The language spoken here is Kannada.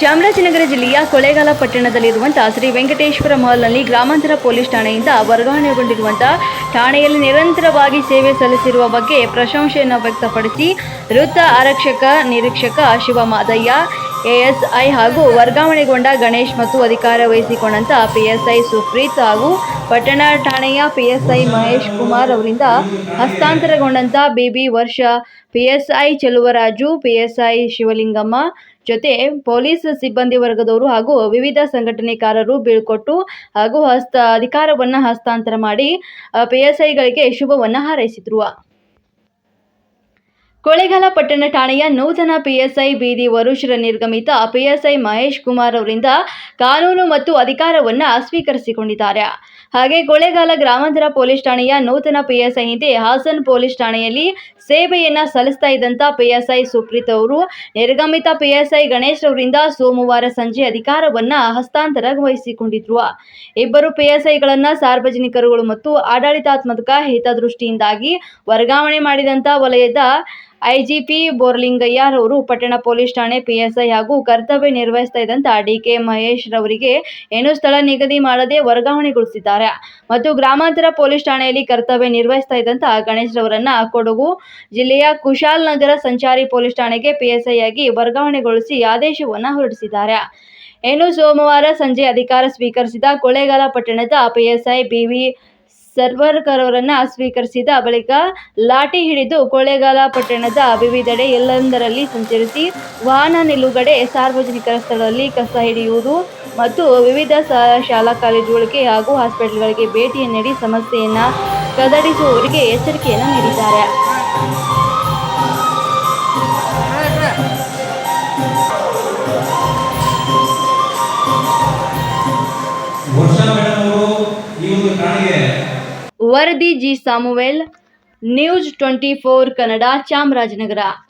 ಚಾಮರಾಜನಗರ ಜಿಲ್ಲೆಯ ಕೊಳೆಗಾಲ ಪಟ್ಟಣದಲ್ಲಿರುವಂತಹ ಶ್ರೀ ವೆಂಕಟೇಶ್ವರ ಮಾಲ್ನಲ್ಲಿ ಗ್ರಾಮಾಂತರ ಪೊಲೀಸ್ ಠಾಣೆಯಿಂದ ವರ್ಗಾವಣೆಗೊಂಡಿರುವಂತಹ ಠಾಣೆಯಲ್ಲಿ ನಿರಂತರವಾಗಿ ಸೇವೆ ಸಲ್ಲಿಸಿರುವ ಬಗ್ಗೆ ಪ್ರಶಂಸೆಯನ್ನು ವ್ಯಕ್ತಪಡಿಸಿ ವೃತ್ತ ಆರಕ್ಷಕ ನಿರೀಕ್ಷಕ ಶಿವಮಾದಯ್ಯ ಎಎಸ್ಐ ಹಾಗೂ ವರ್ಗಾವಣೆಗೊಂಡ ಗಣೇಶ್ ಮತ್ತು ಅಧಿಕಾರ ವಹಿಸಿಕೊಂಡಂತ ಪಿಎಸ್ಐ ಸುಪ್ರೀತ್ ಹಾಗೂ ಪಟ್ಟಣ ಠಾಣೆಯ ಪಿಎಸ್ಐ ಮಹೇಶ್ ಕುಮಾರ್ ಅವರಿಂದ ಹಸ್ತಾಂತರಗೊಂಡಂತ ಬಿಬಿ ವರ್ಷ, ಪಿಎಸ್ಐ ಚೆಲುವರಾಜು, ಪಿಎಸ್ಐ ಶಿವಲಿಂಗಮ್ಮ ಜೊತೆ ಪೊಲೀಸ್ ಸಿಬ್ಬಂದಿ ವರ್ಗದವರು ಹಾಗೂ ವಿವಿಧ ಸಂಘಟನೆಕಾರರು ಬೀಳ್ಕೊಟ್ಟು ಹಾಗೂ ಹಸ್ತ ಅಧಿಕಾರವನ್ನು ಹಸ್ತಾಂತರ ಮಾಡಿ ಪಿಎಸ್ಐಗಳಿಗೆ ಶುಭವನ್ನು ಹಾರೈಸಿದರು. ಕೊಳ್ಳೇಗಾಲ ಪಟ್ಟಣ ಠಾಣೆಯ ನೂತನ ಪಿಎಸ್ಐ ಬೀದಿ ವರುಷರ ನಿರ್ಗಮಿತ ಪಿಎಸ್ಐ ಮಹೇಶ್ ಕುಮಾರ್ ಅವರಿಂದ ಕಾನೂನು ಮತ್ತು ಅಧಿಕಾರವನ್ನು ಸ್ವೀಕರಿಸಿಕೊಂಡಿದ್ದಾರೆ. ಹಾಗೆ ಕೊಳೆಗಾಲ ಗ್ರಾಮಾಂತರ ಪೊಲೀಸ್ ಠಾಣೆಯ ನೂತನ ಪಿಎಸ್ಐ ಹಿಂದೆ ಹಾಸನ್ ಪೊಲೀಸ್ ಠಾಣೆಯಲ್ಲಿ ಸೇವೆಯನ್ನ ಸಲ್ಲಿಸ್ತಾ ಇದ್ದಂತ ಪಿಎಸ್ಐ ಸುಪ್ರೀತ್ ಅವರು, ನಿರ್ಗಮಿತ ಪಿಎಸ್ಐ ಗಣೇಶ್ ಅವರಿಂದ ಸೋಮವಾರ ಸಂಜೆ ಅಧಿಕಾರವನ್ನ ಹಸ್ತಾಂತರ ವಹಿಸಿಕೊಂಡಿದ್ರು ಇಬ್ಬರು ಪಿಎಸ್ಐಗಳನ್ನ ಸಾರ್ವಜನಿಕರುಗಳು ಮತ್ತು ಆಡಳಿತಾತ್ಮಕ ಹಿತದೃಷ್ಟಿಯಿಂದಾಗಿ ವರ್ಗಾವಣೆ ಮಾಡಿದಂತ ವಲಯದ ಐಜಿಪಿ ಬೋರ್ಲಿಂಗಯ್ಯರವರು ಪಟ್ಟಣ ಪೊಲೀಸ್ ಠಾಣೆ ಪಿಎಸ್ಐ ಹಾಗೂ ಕರ್ತವ್ಯ ನಿರ್ವಹಿಸ್ತಾ ಇದ್ದಂತ ಡಿಕೆ ಮಹೇಶ್ ರವರಿಗೆ ಏನು ಸ್ಥಳ ನಿಗದಿ ಮಾಡದೆ ವರ್ಗಾವಣೆಗೊಳಿಸಿದ್ದಾರೆ. ಮತ್ತು ಗ್ರಾಮಾಂತರ ಪೊಲೀಸ್ ಠಾಣೆಯಲ್ಲಿ ಕರ್ತವ್ಯ ನಿರ್ವಹಿಸ್ತಾ ಇದ್ದಂತ ಗಣೇಶ್ ರವರನ್ನ ಕೊಡಗು ಜಿಲ್ಲೆಯ ಕುಶಾಲ್ ನಗರ ಸಂಚಾರಿ ಪೊಲೀಸ್ ಠಾಣೆಗೆ ಪಿಎಸ್ಐ ಆಗಿ ವರ್ಗಾವಣೆಗೊಳಿಸಿ ಆದೇಶವನ್ನು ಹೊರಡಿಸಿದ್ದಾರೆ. ಏನು ಸೋಮವಾರ ಸಂಜೆ ಅಧಿಕಾರ ಸ್ವೀಕರಿಸಿದ ಕೊಳ್ಳೇಗಾಲ ಪಟ್ಟಣದ ಪಿಎಸ್ಐ ಬಿವಿ ಸರ್ವರ್ಕರ್ ಅವರನ್ನ ಸ್ವೀಕರಿಸಿದ ಬಳಿಕ ಲಾಠಿ ಹಿಡಿದು ಕೊಳ್ಳೇಗಾಲ ಪಟ್ಟಣದ ವಿವಿಧೆಡೆ ಎಲ್ಲೆಂದರಲ್ಲಿ ಸಂಚರಿಸಿ ವಾಹನ ನಿಲುಗಡೆ ಸಾರ್ವಜನಿಕರ ಸ್ಥಳದಲ್ಲಿ ಕಸ ಹಿಡಿಯುವುದು ಮತ್ತು ವಿವಿಧ ಶಾಲಾ ಕಾಲೇಜುಗಳಿಗೆ ಹಾಗೂ ಹಾಸ್ಪಿಟಲ್ಗಳಿಗೆ ಭೇಟಿ ನೀಡಿ ಸಮಸ್ಯೆಯನ್ನು ಕದಡಿಸುವವರಿಗೆ ಎಚ್ಚರಿಕೆಯನ್ನು ನೀಡಿದ್ದಾರೆ. ಈ ಒಂದು ಠಾಣೆಗೆ ವರದಿ G. Samuel news twenty four Kannada Chamarajanagar.